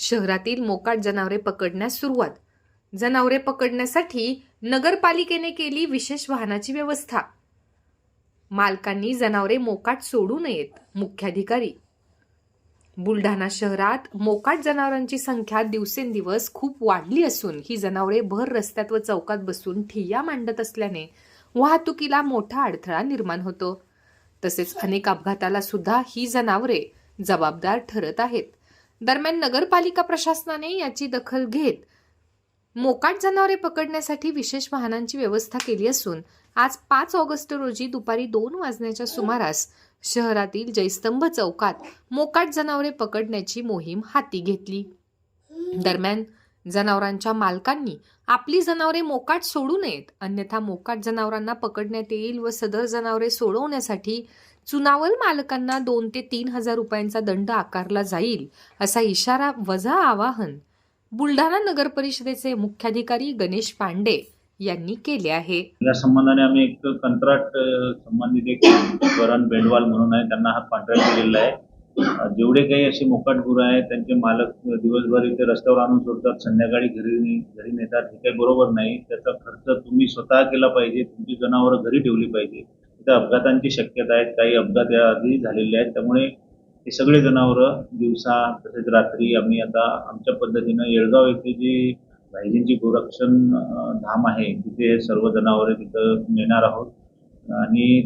शहरातील मोकाट जनावरे पकडण्यास सुरुवात. जनावरे पकडण्यासाठी नगरपालिकेने केली विशेष वाहनाची व्यवस्था. मालकांनी जनावरे मोकाट सोडू नयेत मुख्याधिकारी. बुलढाणा शहरात मोकाट जनावरांची संख्या दिवसेंदिवस खूप वाढली असून ही जनावरे भर रस्त्यात व चौकात बसून ठिय्या मांडत असल्याने वाहतुकीला मोठा अडथळा निर्माण होतो. तसेच अनेक अपघाताला सुद्धा ही जनावरे जबाबदार ठरत आहेत. दरम्यान नगरपालिका प्रशासनाने याची दखल घेत मोकाट जनावरे पकडण्यासाठी विशेष वाहनांची व्यवस्था केली असून आज पाच ऑगस्ट रोजी दुपारी दोन वाजण्याच्या सुमारास शहरातील जयस्तंभ चौकात मोकाट जनावरे पकडण्याची मोहीम हाती घेतली. दरम्यान जनावरांच्या मालकांनी. आपली जनावरे मोकाट सोडू नयेत. अन्यथा मोकाट जनावरांना पकडण्यात येईल व सदर जनावरे सोडवण्यासाठी चुनावल मालकांना दोन ते तीन हजार रुपयांचा दंड आकारला जाईल असा इशारा वजा आवाहन बुलढाणा नगर परिषदेचे मुख्याधिकारी गणेश पांडे यांनी केले आहे. या संबंधाने आम्ही एक कंत्राट संबंधित एक करण बेंडवाल म्हणून आहे. त्यांना हा कॉन्ट्रॅक्ट दिलेला आहे. जेवढे काही असे मोकाटगुरं आहेत त्यांचे मालक दिवसभर इथे रस्त्यावर आणून सोडतात संध्याकाळी घरी घरी नेतात हे काही बरोबर नाही. त्याचा खर्च तुम्ही स्वतः केला पाहिजे तुमची जनावरं घरी ठेवली पाहिजे. इथं अपघातांची शक्यता आहेत काही अपघात याआधी झालेले आहेत. त्यामुळे हे सगळे जनावरं दिवसा तसेच रात्री आम्ही आता आमच्या पद्धतीनं येळगाव येथे जी भाईजींची गोरक्षण धाम आहे तिथे सर्व जनावरे तिथं नेणार आहोत. आणि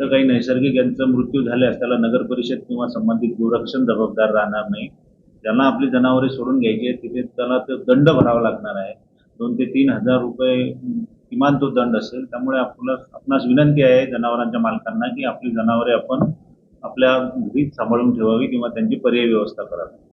तर काही नैसर्गिक यांचा मृत्यू झाल्यास त्याला नगर परिषद किंवा संबंधित गोरक्षण जबाबदार राहणार नाही. ज्यांना आपली जनावरे सोडून घ्यायची आहेत. तिथे त्याला तो दंड भरावा लागणार आहे. दोन ते तीन हजार रुपये किमान तो दंड असेल. त्यामुळे आपला आपणास विनंती आहे जनावरांच्या मालकांना की आपली जनावरे आपण आपल्या घरीच सांभाळून ठेवावी किंवा त्यांची पर्याय व्यवस्था करावी.